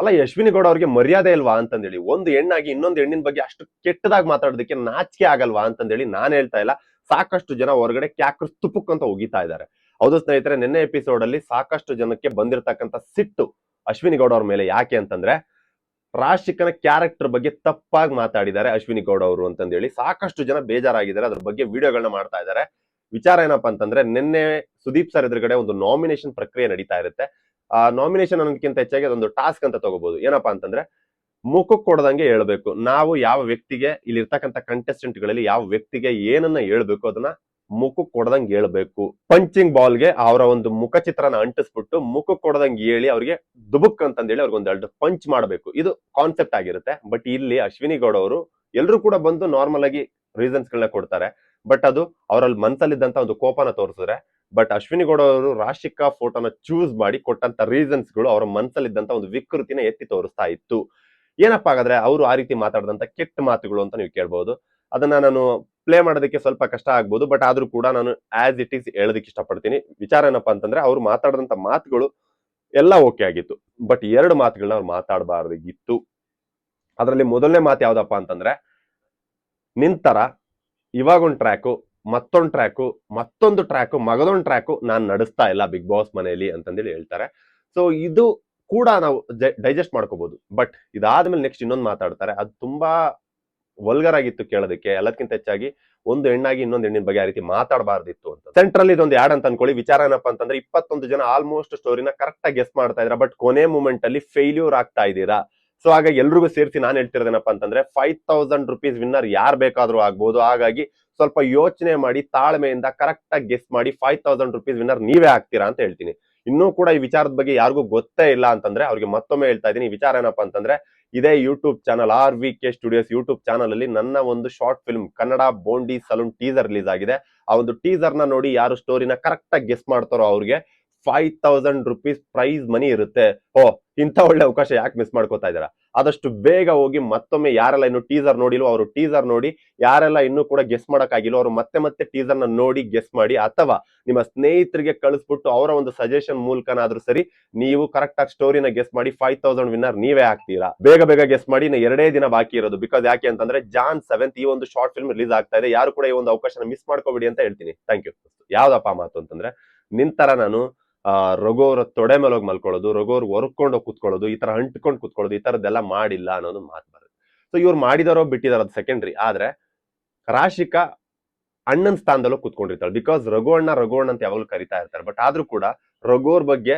ಅಲ್ಲ, ಯಶ್ವಿನಿ ಗೌಡ ಅವ್ರಿಗೆ ಮರ್ಯಾದೆ ಇಲ್ವಾ ಅಂತಂದೇಳಿ, ಒಂದು ಹೆಣ್ಣಾಗಿ ಇನ್ನೊಂದು ಹೆಣ್ಣಿನ ಬಗ್ಗೆ ಅಷ್ಟು ಕೆಟ್ಟದಾಗಿ ಮಾತಾಡೋದಕ್ಕೆ ನಾಚಿಕೆ ಆಗಲ್ವಾ ಅಂತಂದೇಳಿ ನಾನು ಹೇಳ್ತಾ ಇಲ್ಲ. ಸಾಕಷ್ಟು ಜನ ಹೊರಗಡೆ ಕ್ಯಾಕ್ರಸ್ ತುಪ್ಪಕ್ ಅಂತ ಒಗಿತಾ ಇದ್ದಾರೆ. ಹೌದು ಸ್ನೇಹಿತರೆ, ನಿನ್ನೆ ಎಪಿಸೋಡ್ ಅಲ್ಲಿ ಸಾಕಷ್ಟು ಜನಕ್ಕೆ ಬಂದಿರತಕ್ಕಂತ ಸಿಟ್ಟು ಅಶ್ವಿನಿ ಗೌಡ ಅವ್ರ ಮೇಲೆ ಯಾಕೆ ಅಂತಂದ್ರೆ, ರಾಶಿಕನ ಕ್ಯಾರೆಕ್ಟರ್ ಬಗ್ಗೆ ತಪ್ಪಾಗಿ ಮಾತಾಡಿದ್ದಾರೆ ಅಶ್ವಿನಿ ಗೌಡ ಅವರು ಅಂತಂದೇಳಿ. ಸಾಕಷ್ಟು ಜನ ಬೇಜಾರಾಗಿದ್ದಾರೆ, ಅದ್ರ ಬಗ್ಗೆ ವಿಡಿಯೋಗಳನ್ನ ಮಾಡ್ತಾ ಇದ್ದಾರೆ. ವಿಚಾರ ಏನಪ್ಪಾ ಅಂತಂದ್ರೆ, ನಿನ್ನೆ ಸುದೀಪ್ ಸರ್ ಎದುರುಗಡೆ ಒಂದು ನಾಮಿನೇಷನ್ ಪ್ರಕ್ರಿಯೆ ನಡೀತಾ ಇರುತ್ತೆ. ಆ ನಾಮಿನೇಷನ್ ಅನ್ನೋದಕ್ಕಿಂತ ಹೆಚ್ಚಾಗಿ ಅದೊಂದು ಟಾಸ್ಕ್ ಅಂತ ತಗೋಬಹುದು ಏನಪ್ಪಾ ಅಂತಂದ್ರೆ ಮುಖಕ್ಕೆ ಕೊಡದಂಗೆ ಹೇಳ್ಬೇಕು. ನಾವು ಯಾವ ವ್ಯಕ್ತಿಗೆ ಇಲ್ಲಿ ಇರ್ತಕ್ಕಂಥ ಕಂಟೆಸ್ಟೆಂಟ್ಗಳಲ್ಲಿ ಯಾವ ವ್ಯಕ್ತಿಗೆ ಏನನ್ನ ಹೇಳ್ಬೇಕು ಅದನ್ನ ಮುಖಕ್ಕೆ ಕೊಡದಂಗೆ ಹೇಳ್ಬೇಕು. ಪಂಚಿಂಗ್ ಬಾಲ್ಗೆ ಅವರ ಒಂದು ಮುಖ ಚಿತ್ರನ ಅಂಟಿಸ್ಬಿಟ್ಟು ಮುಖಕ್ಕೆ ಕೊಡದಂಗೆ ಹೇಳಿ ಅವ್ರಿಗೆ ದುಬುಕ್ ಅಂತಂದೇಳಿ ಅವ್ರಿಗೆ ಒಂದೆರಡು ಪಂಚ್ ಮಾಡಬೇಕು. ಇದು ಕಾನ್ಸೆಪ್ಟ್ ಆಗಿರುತ್ತೆ. ಬಟ್ ಇಲ್ಲಿ ಅಶ್ವಿನಿ ಗೌಡ ಅವರು ಎಲ್ಲರೂ ಕೂಡ ಬಂದು ನಾರ್ಮಲ್ ಆಗಿ ರೀಸನ್ಸ್ ಗಳನ್ನ ಕೊಡ್ತಾರೆ. ಬಟ್ ಅದು ಅವರಲ್ಲಿ ಮನ್ಸಲ್ಲಿದ್ದಂತ ಒಂದು ಕೋಪನ ತೋರಿಸಿದ್ರೆ ಬಟ್ ಅಶ್ವಿನಿ ಗೌಡ ಅವರು ರಾಶಿಕಾ ಫೋಟೋನ ಚೂಸ್ ಮಾಡಿ ಕೊಟ್ಟಂತ ರೀಸನ್ಸ್ಗಳು ಅವರ ಮನಸ್ಸಲ್ಲಿದ್ದಂತ ಒಂದು ವಿಕೃತಿನ ಎತ್ತಿ ತೋರಿಸ್ತಾ ಇತ್ತು. ಏನಪ್ಪ ಹಾಗಾದ್ರೆ ಅವರು ಆ ರೀತಿ ಮಾತಾಡಿದಂತ ಕೆಟ್ಟ ಮಾತುಗಳು ಅಂತ ನೀವು ಕೇಳ್ಬಹುದು ಅದನ್ನ ನಾನು ಪ್ಲೇ ಮಾಡೋದಕ್ಕೆ ಸ್ವಲ್ಪ ಕಷ್ಟ ಆಗ್ಬೋದು ಬಟ್ ಆದ್ರೂ ಕೂಡ ನಾನು ಆಸ್ ಇಟ್ ಈಸ್ ಹೇಳೋದಕ್ಕೆ ಇಷ್ಟಪಡ್ತೀನಿ. ವಿಚಾರ ಏನಪ್ಪಾ ಅಂತಂದ್ರೆ ಅವ್ರು ಮಾತಾಡಿದಂತ ಮಾತುಗಳು ಎಲ್ಲ ಓಕೆ ಆಗಿತ್ತು. ಬಟ್ ಎರಡು ಮಾತುಗಳನ್ನ ಅವ್ರು ಮಾತಾಡಬಾರ್ದಿತ್ತು. ಅದರಲ್ಲಿ ಮೊದಲನೇ ಮಾತು ಯಾವ್ದಪ್ಪ ಅಂತಂದ್ರೆ, ನಿಂತರ, ಇವಾಗೊಂದು ಟ್ರ್ಯಾಕು ಮತ್ತೊಂದು ಟ್ರ್ಯಾಕು ಮತ್ತೊಂದು ಟ್ರ್ಯಾಕು, ಮಗದೊಂದು ಟ್ರ್ಯಾಕು ನಾನು ನಡೆಸ್ತಾ ಇಲ್ಲ ಬಿಗ್ ಬಾಸ್ ಮನೆಯಲ್ಲಿ ಅಂತಂದೇಳಿ ಹೇಳ್ತಾರೆ. ಸೊ ಇದು ಕೂಡ ನಾವು ಡೈಜೆಸ್ಟ್ ಮಾಡ್ಕೋಬಹುದು ಬಟ್ ಇದಾದ್ಮೇಲೆ ನೆಕ್ಸ್ಟ್ ಇನ್ನೊಂದು ಮಾತಾಡ್ತಾರೆ. ಅದು ತುಂಬಾ ವಲ್ಗರ್ ಆಗಿತ್ತು ಕೇಳೋದಕ್ಕೆ. ಎಲ್ಲದಕ್ಕಿಂತ ಹೆಚ್ಚಾಗಿ ಒಂದು ಹೆಣ್ಣಾಗಿ ಇನ್ನೊಂದು ಹೆಣ್ಣಿನ ಬಗ್ಗೆ ಆ ರೀತಿ ಮಾತಾಡಬಾರ್ದಿತ್ತು ಅಂತ. ಸೆಂಟ್ರಲ್ ಇದೊಂದು ಯಾಡ್ ಅಂತ ಅನ್ಕೊಳ್ಳಿ. ವಿಚಾರ ಏನಪ್ಪ ಅಂತಂದ್ರೆ ಇಪ್ಪತ್ತೊಂದು ಜನ ಆಲ್ಮೋಸ್ಟ್ ಸ್ಟೋರಿನ ಕರೆಕ್ಟ್ ಆಗಿ ಗೆಸ್ ಮಾಡ್ತಾ ಇದ್ರ. ಬಟ್ ಕೊನೆ ಮೂಮೆಂಟ್ ಅಲ್ಲಿ ಫೇಲ್ಯೂರ್ ಆಗ್ತಾ ಇದ್ದೀರಾ? ಸೊ ಆಗ ಎಲ್ರಿಗೂ ಸೇರಿಸಿ ನಾನು ಹೇಳ್ತಿರೋದೇನಪ್ಪ ಅಂತಂದ್ರೆ ಫೈವ್ ತೌಸಂಡ್ ರುಪೀಸ್ ವಿನ್ನರ್ ಯಾರು ಬೇಕಾದ್ರೂ ಆಗ್ಬೋದು. ಹಾಗಾಗಿ ಸ್ವಲ್ಪ ಯೋಚನೆ ಮಾಡಿ, ತಾಳ್ಮೆಯಿಂದ ಕರೆಕ್ಟ್ ಆಗಿ ಗೆಸ್ ಮಾಡಿ ಫೈವ್ ತೌಸಂಡ್ ರುಪೀಸ್ ವಿನ್ನರ್ ನೀವೇ ಆಗ್ತೀರಾ ಅಂತ ಹೇಳ್ತೀನಿ. ಇನ್ನೂ ಕೂಡ ಈ ವಿಚಾರದ ಬಗ್ಗೆ ಯಾರಿಗೂ ಗೊತ್ತೇ ಇಲ್ಲ ಅಂತಂದ್ರೆ, ಅವ್ರಿಗೆ ಮತ್ತೊಮ್ಮೆ ಹೇಳ್ತಾ ಇದ್ದೀನಿ. ವಿಚಾರ ಏನಪ್ಪ ಅಂತಂದ್ರೆ, ಇದೇ YouTube channel R V K studios YouTube channel ಅಲ್ಲಿ ನನ್ನ ಒಂದು short film Kannada Bondi saloon teaser release ಆಗಿದೆ. ಆ ಒಂದು ಟೀಸರ್ನ ನೋಡಿ ಯಾರು ಸ್ಟೋರಿನ ಕರೆಕ್ಟ್ ಆಗಿ ಗೆಸ್ ಮಾಡ್ತಾರೋ ಅವ್ರಿಗೆ five thousand rupees prize money ಇರುತ್ತೆ. ಓ, ಇಂಥ ಒಳ್ಳೆ ಅವಕಾಶ ಯಾಕೆ ಮಿಸ್ ಮಾಡ್ಕೋತಾ ಇದ್ದೀರಾ? ಆದಷ್ಟು ಬೇಗ ಹೋಗಿ ಮತ್ತೊಮ್ಮೆ ಯಾರೆಲ್ಲ ಇನ್ನು ಟೀಸರ್ ನೋಡಿಲ್ವೋ ಅವರು ಟೀಸರ್ ನೋಡಿ, ಯಾರೆಲ್ಲ ಇನ್ನೂ ಕೂಡ ಗೆಸ್ ಮಾಡೋಕ್ಕಾಗಿಲ್ಲ ಅವರು ಮತ್ತೆ ಮತ್ತೆ ಟೀಸರ್ನ ನೋಡಿ ಗೆಸ್ ಮಾಡಿ, ಅಥವಾ ನಿಮ್ಮ ಸ್ನೇಹಿತರಿಗೆ ಕಳಿಸ್ಬಿಟ್ಟು ಅವರ ಒಂದು ಸಜೆಷನ್ ಮೂಲಕನಾದ್ರೂ ಸರಿ, ನೀವು ಕರೆಕ್ಟ್ ಆಗಿ ಸ್ಟೋರಿನ ಗೆಸ್ ಮಾಡಿ ಫೈವ್ ತೌಸಂಡ್ ವಿನ್ನರ್ ನೀವೇ ಆಗ್ತೀರಾ? ಬೇಗ ಬೇಗ ಗೆಸ್ ಮಾಡಿ, ಇನ್ನು ಎರಡೇ ದಿನ ಬಾಕಿ ಇರೋದು. ಬಿಕಾಸ್ ಯಾಕೆ ಅಂತಂದ್ರೆ ಜಾನ್ ಸೆವೆಂತ್ ಈ ಒಂದು ಶಾರ್ಟ್ ಫಿಲ್ಮ್ ರಿಲೀಸ್ ಆಗ್ತಾ ಇದೆ. ಯಾರು ಕೂಡ ಈ ಒಂದು ಅವಕಾಶನ ಮಿಸ್ ಮಾಡ್ಕೋಬೇಡಿ ಅಂತ ಹೇಳ್ತೀನಿ. ಥ್ಯಾಂಕ್ ಯು ಯಾವ್ದಪ್ಪ ಮಾತು ಅಂತಂದ್ರೆ ನಿಂತರ ನಾನು ಆ ರಘು ತೊಡೆ ಮೇಲೆ ಹೋಗಿ ಮಲ್ಕೊಳ್ಳೋದು ರಘು ಹೊರ್ಕೊಂಡು ಹೋಗಿ ಕುತ್ಕೊಳ್ಳೋದು, ಈ ತರ ಅಂಟ್ಕೊಂಡು ಕುತ್ಕೊಳ್ಳೋದು, ಈ ತರದ್ದೆಲ್ಲ ಮಾಡಿಲ್ಲ ಅನ್ನೋದು ಮಾತು ಬರುತ್ತೆ. ಸೊ ಇವ್ರು ಮಾಡಿದಾರೋ ಬಿಟ್ಟಿದಾರೋ ಅದು ಸೆಕೆಂಡ್ರಿ ಆದ್ರೆ, ರಾಶಿಕಾ ಅಣ್ಣನ ಸ್ಥಾನದಲ್ಲೂ ಕುತ್ಕೊಂಡಿರ್ತಾಳೆ. ಬಿಕಾಸ್ ರಘು ಅಣ್ಣ ರಘು ಅಣ್ಣ ಅಂತ ಯಾವಾಗಲೂ ಕರಿತಾ ಇರ್ತಾರೆ. ಬಟ್ ಆದ್ರೂ ಕೂಡ ರಘುವ್ರ ಬಗ್ಗೆ,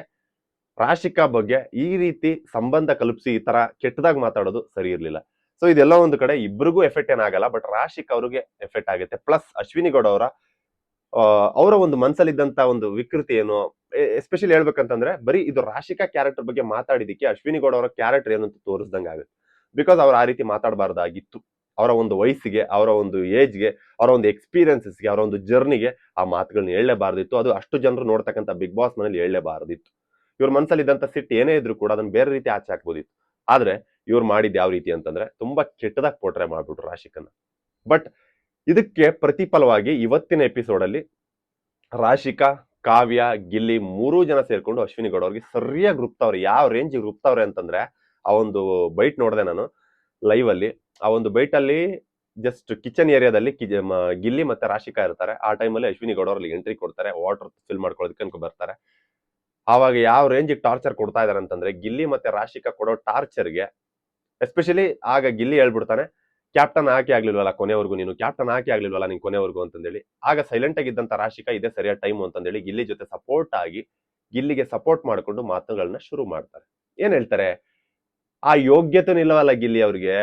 ರಾಶಿಕಾ ಬಗ್ಗೆ ಈ ರೀತಿ ಸಂಬಂಧ ಕಲ್ಪಿಸಿ ಈ ತರ ಕೆಟ್ಟದಾಗಿ ಮಾತಾಡೋದು ಸರಿ ಇರ್ಲಿಲ್ಲ. ಸೊ ಇದೆಲ್ಲ ಒಂದು ಕಡೆ ಇಬ್ರಿಗೂ ಎಫೆಕ್ಟ್ ಏನಾಗಲ್ಲ ಬಟ್ ರಾಶಿಕ್ ಅವ್ರಿಗೆ ಎಫೆಕ್ಟ್ ಆಗುತ್ತೆ. ಪ್ಲಸ್ ಅಶ್ವಿನಿ ಗೌಡ ಅವರ ಅವರ ಒಂದು ಮನಸ್ಸಲ್ಲಿದ್ದಂತ ಒಂದು ವಿಕೃತಿ ಏನು? ಎಸ್ಪೆಷಲಿ ಹೇಳ್ಬೇಕಂತಂದ್ರೆ, ಬರೀ ಇದು ರಾಶಿಕಾ ಕ್ಯಾರೆಕ್ಟರ್ ಬಗ್ಗೆ ಮಾತಾಡಿದಕ್ಕೆ ಅಶ್ವಿನಿ ಗೌಡ ಅವರ ಕ್ಯಾರೆಕ್ಟರ್ ಏನಂತ ತೋರಿಸ್ದಂಗೆ ಆಗುತ್ತೆ. ಬಿಕಾಸ್ ಅವ್ರು ಆ ರೀತಿ ಮಾತಾಡಬಾರ್ದಾಗಿತ್ತು. ಅವರ ಒಂದು ವಯಸ್ಸಿಗೆ, ಅವರ ಒಂದು ಏಜ್ಗೆ ಅವರ ಒಂದು ಎಕ್ಸ್ಪೀರಿಯನ್ಸಸ್ಗೆ ಅವರ ಒಂದು ಜರ್ನಿಗೆ ಆ ಮಾತುಗಳನ್ನ ಹೇಳಲೇಬಾರ್ದಿತ್ತು. ಅದು ಅಷ್ಟು ಜನರು ನೋಡ್ತಕ್ಕಂಥ ಬಿಗ್ ಬಾಸ್ ಮನೇಲಿ ಹೇಳಲೇಬಾರ್ದಿತ್ತು. ಇವ್ರ ಮನಸ್ಸಲ್ಲಿದ್ದಂಥ ಸಿಟ್ಟು ಏನೇ ಇದ್ರು ಕೂಡ ಅದನ್ನ ಬೇರೆ ರೀತಿ ಆಚೆ ಹಾಕ್ಬೋದಿತ್ತು. ಆದ್ರೆ ಇವ್ರು ಮಾಡಿದ್ದು ಯಾವ ರೀತಿ ಅಂತಂದ್ರೆ, ತುಂಬಾ ಕೆಟ್ಟದಾಗ ಪೋಟ್ರೆ ಮಾಡ್ಬಿಟ್ರು ರಾಶಿಕನ್ನ ಬಟ್ ಇದಕ್ಕೆ ಪ್ರತಿಫಲವಾಗಿ ಇವತ್ತಿನ ಎಪಿಸೋಡ್ ಅಲ್ಲಿ ರಾಶಿಕಾ, ಕಾವ್ಯ, ಗಿಲ್ಲಿ ಮೂರೂ ಜನ ಸೇರ್ಕೊಂಡು ಅಶ್ವಿನಿ ಗೌಡ ಅವ್ರಿಗೆ ಸರಿಯಾಗಿ ರುಪ್ತಾವ್ರೆ ಯಾವ ರೇಂಜ್ ರುಪ್ತಾವ್ರೆ ಅಂತಂದ್ರೆ ಆ ಒಂದು ಬೈಟ್ ನೋಡಿದೆ ನಾನು ಲೈವ್ ಅಲ್ಲಿ. ಆ ಒಂದು ಬೈಟ್ ಅಲ್ಲಿ ಜಸ್ಟ್ ಕಿಚನ್ ಏರಿಯಾದಲ್ಲಿ ಗಿಲ್ಲಿ ಮತ್ತೆ ರಾಶಿಕಾ ಇರ್ತಾರೆ. ಆ ಟೈಮಲ್ಲಿ ಅಶ್ವಿನಿ ಗೌಡ ಅವ್ರಲ್ಲಿ ಎಂಟ್ರಿ ಕೊಡ್ತಾರೆ ವಾಟರ್ ಫಿಲ್ ಮಾಡ್ಕೊಳ್ಳೋದಕ್ಕೆ ಅನ್ಕೊ ಬರ್ತಾರೆ. ಆವಾಗ ಯಾವ ರೇಂಜ್ ಟಾರ್ಚರ್ ಕೊಡ್ತಾ ಇದಾರೆ ಅಂತಂದ್ರೆ ಗಿಲ್ಲಿ ಮತ್ತೆ ರಾಶಿಕಾ ಕೊಡೋ ಟಾರ್ಚರ್ಗೆ ಎಸ್ಪೆಷಲಿ ಆಗ ಗಿಲ್ಲಿ ಹೇಳ್ಬಿಡ್ತಾನೆ ಕ್ಯಾಪ್ಟನ್ ಹಾಕಿ ಆಗ್ಲಿಲ್ವಲ್ಲ ಕೊನೆವರೆಗೂ ನೀನು? ಕ್ಯಾಪ್ಟನ್ ಹಾಕಿ ಆಗ್ಲಿಲ್ವಲ್ಲ ನೀನು ಕೊನೆವರೆಗೂ ಅಂತಂದೇಳಿ? ಆಗ ಸೈಲೆಂಟ್ ಆಗಿದ್ದಂತ ರಾಶಿಕಾ ಇದೇ ಸರಿಯಾದ ಟೈಮ್ ಅಂತಂದೇಳಿ ಗಿಲ್ಲಿ ಜೊತೆ ಸಪೋರ್ಟ್ ಆಗಿ ಗಿಲ್ಲಿಗೆ ಸಪೋರ್ಟ್ ಮಾಡ್ಕೊಂಡು ಮಾತುಗಳನ್ನ ಶುರು ಮಾಡ್ತಾರೆ. ಏನ್ ಹೇಳ್ತಾರೆ? ಆ ಯೋಗ್ಯತೆನೂ ಇಲ್ಲವಲ್ಲ ಗಿಲ್ಲಿ ಅವ್ರಿಗೆ?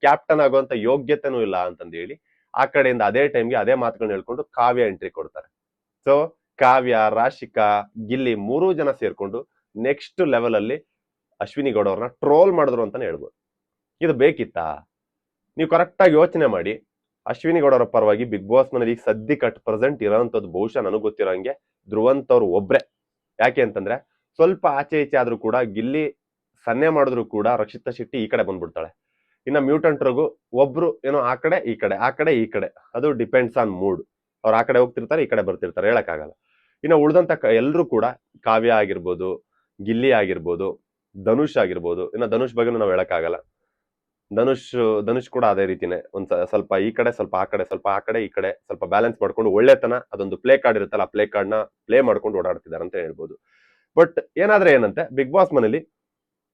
ಕ್ಯಾಪ್ಟನ್ ಆಗುವಂತ ಯೋಗ್ಯತೆನೂ ಇಲ್ಲ ಅಂತಂದೇಳಿ ಆ ಕಡೆಯಿಂದ ಅದೇ ಟೈಮ್ಗೆ ಅದೇ ಮಾತುಗಳನ್ನ ಹೇಳ್ಕೊಂಡು ಕಾವ್ಯ ಎಂಟ್ರಿ ಕೊಡ್ತಾರೆ. ಸೊ ಕಾವ್ಯ, ರಾಶಿಕಾ, ಗಿಲ್ಲಿ ಮೂರೂ ಜನ ಸೇರ್ಕೊಂಡು ನೆಕ್ಸ್ಟ್ ಲೆವೆಲ್ ಅಲ್ಲಿ ಅಶ್ವಿನಿ ಗೌಡ ಅವ್ರನ್ನ ಟ್ರೋಲ್ ಮಾಡಿದ್ರು ಅಂತಾನೆ ಹೇಳ್ಬೋದು. ಇದು ಬೇಕಿತ್ತಾ? ನೀವು ಕರೆಕ್ಟಾಗಿ ಯೋಚನೆ ಮಾಡಿ. ಅಶ್ವಿನಿ ಗೌಡರ ಪರವಾಗಿ ಬಿಗ್ ಬಾಸ್ ಮನೇಲಿ ಈಗ ಸದ್ಯಕ್ಕೆ ಅಟ್ ಪ್ರೆಸೆಂಟ್ ಇರೋಂಥದ್ದು ಬಹುಶಃ ನನಗೆ ಗೊತ್ತಿರೋ ಹಂಗೆ ಧ್ರುವಂತ್ ಅವ್ರು ಒಬ್ರೆ. ಯಾಕೆ ಅಂತಂದ್ರೆ ಸ್ವಲ್ಪ ಆಚೆ ಈಚೆ ಆದ್ರೂ ಕೂಡ ಗಿಲ್ಲಿ ಸನ್ನೆ ಮಾಡಿದ್ರು ಕೂಡ ರಕ್ಷಿತಾ ಶೆಟ್ಟಿ ಈ ಕಡೆ ಬಂದ್ಬಿಡ್ತಾಳೆ. ಇನ್ನ ಮ್ಯೂಟೆಂಟ್ ರಘು ಒಬ್ರು ಏನೋ ಆ ಕಡೆ, ಈ ಕಡೆ, ಆ ಕಡೆ, ಈ ಕಡೆ. ಅದು ಡಿಪೆಂಡ್ಸ್ ಆನ್ ಮೂಡ್ ಅವ್ರು ಆ ಕಡೆ ಹೋಗ್ತಿರ್ತಾರೆ, ಈ ಕಡೆ ಬರ್ತಿರ್ತಾರೆ, ಹೇಳಕ್ಕಾಗಲ್ಲ. ಇನ್ನು ಉಳಿದಂತ ಎಲ್ಲರೂ ಕೂಡ ಕಾವ್ಯ ಆಗಿರ್ಬೋದು, ಗಿಲ್ಲಿ ಆಗಿರ್ಬೋದು, ಧನುಷ್ ಆಗಿರ್ಬೋದು, ಇನ್ನು ಧನುಷ್ ಬಗ್ಗೆ ನಾವು ಹೇಳಕ್ಕಾಗಲ್ಲ. ಧನುಷ್ ಧನುಷ್ ಕೂಡ ಅದೇ ರೀತಿನೇ. ಒಂದ್ ಸ್ವಲ್ಪ ಈ ಕಡೆ, ಸ್ವಲ್ಪ ಆ ಕಡೆ, ಸ್ವಲ್ಪ ಆ ಕಡೆ, ಈ ಕಡೆ ಸ್ವಲ್ಪ ಬ್ಯಾಲೆನ್ಸ್ ಮಾಡ್ಕೊಂಡು ಒಳ್ಳೆತನ, ಅದೊಂದು ಪ್ಲೇ ಕಾರ್ಡ್ ಇರುತ್ತಲ್ಲ, ಆ ಪ್ಲೇ ಕಾರ್ಡ್ನ ಪ್ಲೇ ಮಾಡ್ಕೊಂಡು ಓಡಾಡ್ತಿದ್ದಾರೆ ಅಂತ ಹೇಳ್ಬೋದು. ಬಟ್ ಏನಾದ್ರೆ ಏನಂತೆ ಬಿಗ್ ಬಾಸ್ ಮನೇಲಿ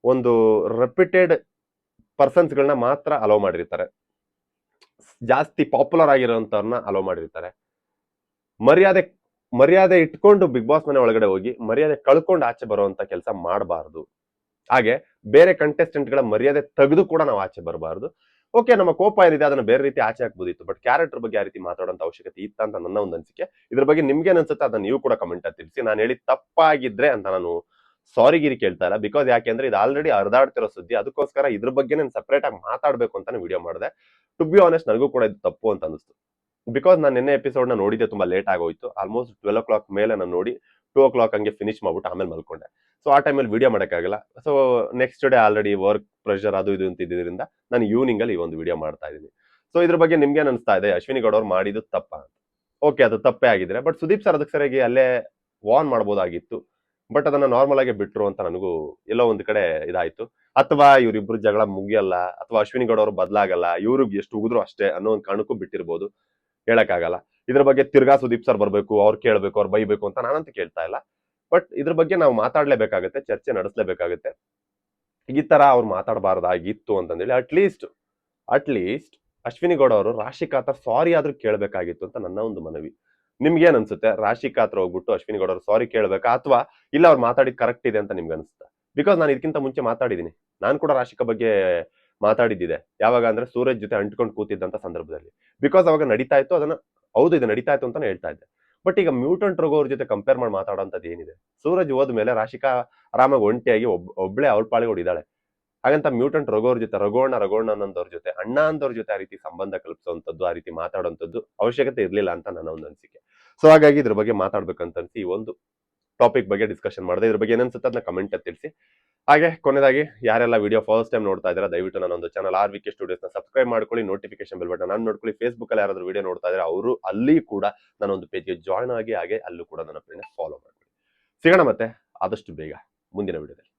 ಒಂದು ರೆಪ್ಯೂಟೆಡ್ ಪರ್ಸನ್ಸ್ ಗಳನ್ನ ಮಾತ್ರ ಅಲೋ ಮಾಡಿರ್ತಾರೆ. ಜಾಸ್ತಿ ಪಾಪ್ಯುಲರ್ ಆಗಿರೋಂಥವ್ರನ್ನ ಅಲೋ ಮಾಡಿರ್ತಾರೆ. ಮರ್ಯಾದೆ ಮರ್ಯಾದೆ ಇಟ್ಕೊಂಡು ಬಿಗ್ ಬಾಸ್ ಮನೆ ಒಳಗಡೆ ಹೋಗಿ ಮರ್ಯಾದೆ ಕಳ್ಕೊಂಡು ಆಚೆ ಬರುವಂತ ಕೆಲಸ ಮಾಡಬಾರ್ದು. ಹಾಗೆ ಬೇರೆ ಕಂಟೆಸ್ಟೆಂಟ್ಗಳ ಗಳ ಮರ್ಯಾದೆ ತೆಗೆದು ಕೂಡ ನಾವು ಆಚೆ ಬರಬಾರ್ದು. ಓಕೆ ನಮ್ಮ ಕೋಪ ಏನಿದೆ ಅದನ್ನ ಬೇರೆ ರೀತಿ ಆಚೆ ಹಾಕ್ಬೋದಿತ್ತು ಬಟ್ ಕ್ಯಾರೆಕ್ಟರ್ ಬಗ್ಗೆ ಆ ರೀತಿ ಮಾತಾಡೋಂತ ಅವಶ್ಯಕತೆ ಇತ್ತ ಅಂತ ನನ್ನ ಒಂದು ಅನಿಸಿಕೆ. ಇದ್ರ ಬಗ್ಗೆ ನಿಮ್ಗೆ ಅನ್ಸುತ್ತೆ ಅದನ್ನ ನೀವು ಕೂಡ ಕಮೆಂಟ್ ತಿಳಿಸಿ. ನಾನು ಹೇಳಿ ತಪ್ಪಾಗಿದ್ರೆ ಅಂತ ನಾನು ಸಾರಿ ಗಿರಿ ಕೇಳ್ತಾ ಇಲ್ಲ. ಬಿಕಾಸ್ ಯಾಕೆಂದ್ರೆ ಇದು ಆಲ್ರೆಡಿ ಹರಿದಾಡ್ತಿರೋ ಸುದ್ದಿ. ಅದಕ್ಕೋಸ್ಕರ ಇದ್ರ ಬಗ್ಗೆ ನಾನು ಸಪ್ರೇಟ್ ಆಗಿ ಮಾತಾಡ್ಬೇಕು ಅಂತಾನೆ ವಿಡಿಯೋ ಮಾಡಿದೆ. ಟು ಬಿ ಆನೆಸ್ಟ್ ನನಗೂ ಕೂಡ ಇದು ತಪ್ಪು ಅಂತ ಅನಿಸ್ತು ಬಿಕಾಸ್ ನಾನು ನಿನ್ನೆ ಎಪಿಸೋಡ್ನ ನೋಡಿದ್ದೆ, ತುಂಬಾ ಲೇಟ್ ಆಗೋಯ್ತು. ಆಲ್ಮೋಸ್ಟ್ ಟ್ವೆಲ್ ಓ ಕ್ಲಾಕ್ ಮೇಲೆ ನಾನು ನೋಡಿ ಟೂ ಓ ಕ್ಲಾಕ್ ಹಂಗೆ ಫಿನಿಶ್ ಮಾಡ್ಬಿಟ್ಟು ಆಮೇಲೆ ಮಲ್ಕೊಂಡೆ. ಸೊ ಆ ಟೈಮಲ್ಲಿ ವಿಡಿಯೋ ಮಾಡೋಕ್ಕಾಗಲ್ಲ. So next day already work pressure ಅದು ಇದು ಅಂತ ಇದ್ದಿದ್ರಿಂದ ನಾನು ಈವ್ನಿಂಗಲ್ಲಿ ಈ ಒಂದು ವಿಡಿಯೋ ಮಾಡ್ತಾ ಇದ್ದೀನಿ. ಸೊ ಇದ್ರ ಬಗ್ಗೆ ನಿಮ್ಗೆ ಅನಿಸ್ತಾ ಇದೆ? ಅಶ್ವಿನಿ ಗೌಡ ಅವ್ರು ಮಾಡಿದ್ದು ತಪ್ಪ ಅಂತ. ಓಕೆ ಅದು ತಪ್ಪೇ ಆಗಿದ್ರೆ ಬಟ್ ಸುದೀಪ್ ಸರ್ ಅದಕ್ಕೆ ಸರಿಯಾಗಿ ಅಲ್ಲೇ ವಾರ್ನ್ ಮಾಡ್ಬೋದಾಗಿತ್ತು. ಬಟ್ ಅದನ್ನ ನಾರ್ಮಲ್ ಆಗಿ ಬಿಟ್ರು ಅಂತ ನನಗೂ ಎಲ್ಲೋ ಒಂದ್ ಕಡೆ ಇದಾಯ್ತು. ಅಥವಾ ಇವರಿಬ್ಬರು ಜಗಳ ಮುಗಿಯಲ್ಲ, ಅಥವಾ ಅಶ್ವಿನಿ ಗೌಡ ಅವರು ಬದಲಾಗಲ್ಲ ಇವ್ರಿಗೆ ಎಷ್ಟು ಉಗಿದ್ರು ಅಷ್ಟೇ ಅನ್ನೋ ಒಂದು ಕಾರಣಕ್ಕೂ ಬಿಟ್ಟಿರ್ಬೋದು. ಹೇಳಕ್ಕಾಗಲ್ಲ. ಇದ್ರ ಬಗ್ಗೆ ತಿರ್ಗಾ ಸುದೀಪ್ ಸರ್ ಬರ್ಬೇಕು, ಅವ್ರು ಕೇಳಬೇಕು, ಅವ್ರು ಬೈಬೇಕು ಅಂತ ನಾನಂತೂ ಕೇಳ್ತಾ ಇಲ್ಲ. ಬಟ್ ಇದ್ರ ಬಗ್ಗೆ ನಾವು ಮಾತಾಡಲೇಬೇಕಾಗುತ್ತೆ, ಚರ್ಚೆ ನಡೆಸಲೇಬೇಕಾಗುತ್ತೆ. ಈ ತರ ಅವ್ರು ಮಾತಾಡಬಾರ್ದಾಗಿತ್ತು ಅಂತಂದೇಳಿ ಅಟ್ಲೀಸ್ಟ್ ಅಟ್ಲೀಸ್ಟ್ ಅಶ್ವಿನಿ ಗೌಡ ಅವರು ರಾಶಿಕಾತ ಸಾರಿ ಆದ್ರೂ ಕೇಳಬೇಕಾಗಿತ್ತು ಅಂತ ನನ್ನ ಒಂದು ಮನವಿ. ನಿಮ್ಗೆ ಏನ್ ಅನ್ಸುತ್ತೆ ರಾಶಿಕಾತ್ರ ಹೋಗ್ಬಿಟ್ಟು ಅಶ್ವಿನಿ ಗೌಡ ಅವರು ಸಾರಿ ಕೇಳಬೇಕಾ? ಅಥವಾ ಇಲ್ಲ ಅವ್ರು ಮಾತಾಡಿದ್ ಕರೆಕ್ಟ್ ಇದೆ ಅಂತ ನಿಮ್ಗೆ ಅನ್ಸುತ್ತಾ? ಬಿಕಾಸ್ ನಾನು ಇದಕ್ಕಿಂತ ಮುಂಚೆ ಮಾತಾಡಿದ್ದೀನಿ ನಾನು ಕೂಡ ರಾಶಿಕಾ ಬಗ್ಗೆ ಮಾತಾಡಿದ್ದಿದೆ. ಯಾವಾಗ ಅಂದ್ರೆ ಸೂರಜ್ ಜೊತೆ ಅಂಟ್ಕೊಂಡು ಕೂತಿದ್ದಂತ ಸಂದರ್ಭದಲ್ಲಿ. ಬಿಕಾಸ್ ಅವಾಗ ನಡೀತಾ ಇತ್ತು, ಅದನ್ನ ಹೌದು, ಇದು ನಡೀತಾ ಇತ್ತು ಅಂತಾನೆ ಹೇಳ್ತಾ ಇದ್ದೆ. ಬಟ್ ಈಗ ಮ್ಯೂಟಂಟ್ ರೋಗ ಅವ್ರ ಜೊತೆ ಕಂಪೇರ್ ಮಾಡಿ ಮಾತಾಡೋಂಥದ್ದು ಏನಿದೆ? ಸೂರಜ್ ಹೋದ್ಮೇಲೆ ರಾಶಿಕಾ ಆರಾಮಾಗಿ ಒಂಟಿಯಾಗಿ ಒಬ್, ಒಬ್ಳೆ ಅವಳ ಪಾಳಿಗೆ ಹೊಡಿದಾಳೆ ಹಾಗಂತ ಮ್ಯೂಟೆಂಟ್ ರಘೋರ್ ಜೊತೆ ರಘೋಣ ರಘೋಣ ಜೊತೆ, ಅಣ್ಣ ಅಂದವ್ರ ಜೊತೆ ಆ ರೀತಿ ಸಂಬಂಧ ಕಲ್ಪಿಸುವಂಥದ್ದು ಆ ರೀತಿ ಮಾತಾಡುವಂಥದ್ದು ಅವಶ್ಯಕತೆ ಇರ್ಲಿಲ್ಲ ಅಂತ ನನ್ನ ಒಂದು ಅನಿಸಿಕೆ. ಸೊ ಹಾಗಾಗಿ ಇದ್ರ ಬಗ್ಗೆ ಮಾತಾಡ್ಬೇಕಂತ ಅನ್ಸಿ ಈ ಒಂದು ಟಾಪಿಕ್ ಬಗ್ಗೆ ಡಿಸ್ಕಷನ್ ಮಾಡಿದೆ. ಇದ್ರ ಬಗ್ಗೆ ಏನನ್ಸುತ್ತೆ ಅದನ್ನ ಕಮೆಂಟ್ ತಿಳಿಸಿ. ಹಾಗೆ ಕೊನೆಯದಾಗಿ ಯಾರೆಲ್ಲ ವಿಡಿಯೋ ಫಸ್ಟ್ ಟೈಮ್ ನೋಡ್ತಾ ಇದ್ದಾರೆ, ದಯವಿಟ್ಟು ನನ್ನ ಒಂದು ಚಾನಲ್ ಆರ್ ವಿ ಕೆ ಸ್ಟುಡಿಯೋಸ್ನ ಸಬ್ಸ್ಕ್ರೈಬ್ ಮಾಡ್ಕೊಳ್ಳಿ ನೋಟಿಫಿಕೇಶನ್ ಬೆಲ್ ಬಟನ್ ನಾನು ನೋಡ್ಕೊಳ್ಳಿ ಫೇಸ್ಬುಕ್ಕಲ್ಲಿ ಅಲ್ಲಿ ವೀಡಿಯೋ ನೋಡ್ತಾ ಇದ್ದಾರೆ, ಅವರು ಅಲ್ಲಿ ಕೂಡ ನಾನೊಂದು ಪೇಜ್ಗೆ ಜಾಯ್ನ್ ಆಗಿ, ಹಾಗೆ ಅಲ್ಲೂ ಕೂಡ ನನ್ನ ಪೇಜ್ನ ಫಾಲೋ ಮಾಡ್ಕೊಳ್ಳಿ. ಸಿಗೋಣ ಮತ್ತೆ, ಆದಷ್ಟು ಬೇಗ ಮುಂದಿನ ವಿಡಿಯೋದಲ್ಲಿ